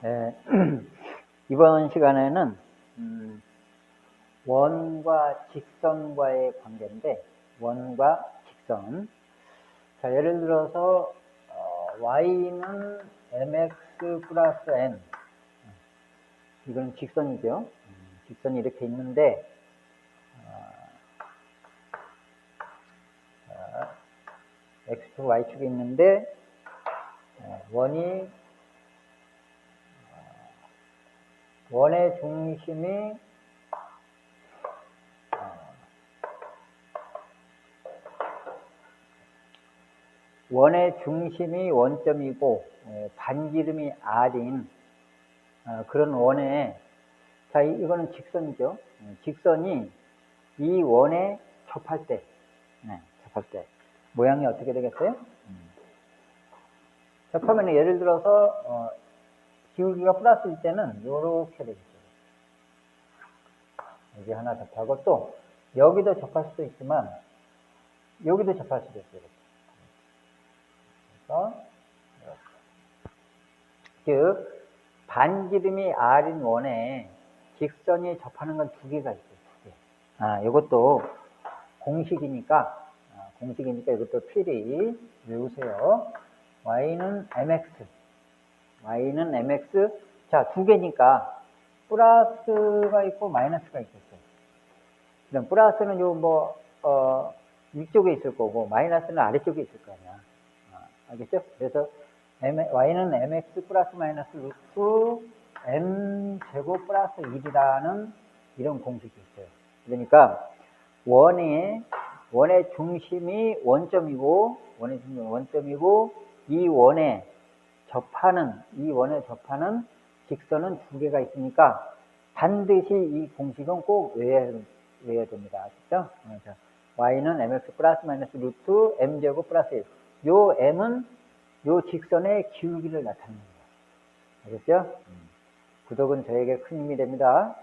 네, 이번 시간에는 음, 원과 직선과의 관계인데 원과 직선. 자 예를 들어서 어, y는 mx 플러스 n. 이건 직선이죠. 음, 직선이 이렇게 있는데 어, 자, x축 y축이 있는데 어, 원이 원의 중심이 어, 원의 중심이 원점이고 예, 반지름이 r인 어, 그런 원에 자 이- 이거는 직선이죠. 예, 직선이 이 원에 접할 때, 네, 접할 때 모양이 어떻게 되겠어요? 음. 접하면 예를 들어서 어, 기울기가 플러스일 때는 이렇게 되겠죠. 여기 하나 접하고 또 여기도 접할 수도 있지만 여기도 접할 수도 있어요. 그래서 이렇게. 즉 반지름이 r인 원에 직선이 접하는 건 두 개가 있어요. 두 개. 아, 이것도 공식이니까 아, 공식이니까 이것도 필히 외우세요. y는 mx y는 mx 자 두 개니까 플러스가 있고 마이너스가 있겠어요. 그럼 플러스는 요뭐 어, 위쪽에 있을 거고 마이너스는 아래쪽에 있을 거 아니야. 아, 알겠죠? 그래서 M, y는 mx 플러스 마이너스 루트 m 제곱 플러스 1이라는 이런 공식이 있어요. 그러니까 원의 원의 중심이 원점이고 원의 중심이 원점이고 이 원에 접하는 이 원에 접하는 직선은 두 개가 있으니까 반드시 이 공식은 꼭 외워야, 외워야 됩니다. 아시죠? 어, 자, y는 mx 플러스 마이너스 루트 m제곱 플러스 1. 요 m은 요 직선의 기울기를 나타내는 거예요. 알겠죠? 음. 구독은 저에게 큰 힘이 됩니다.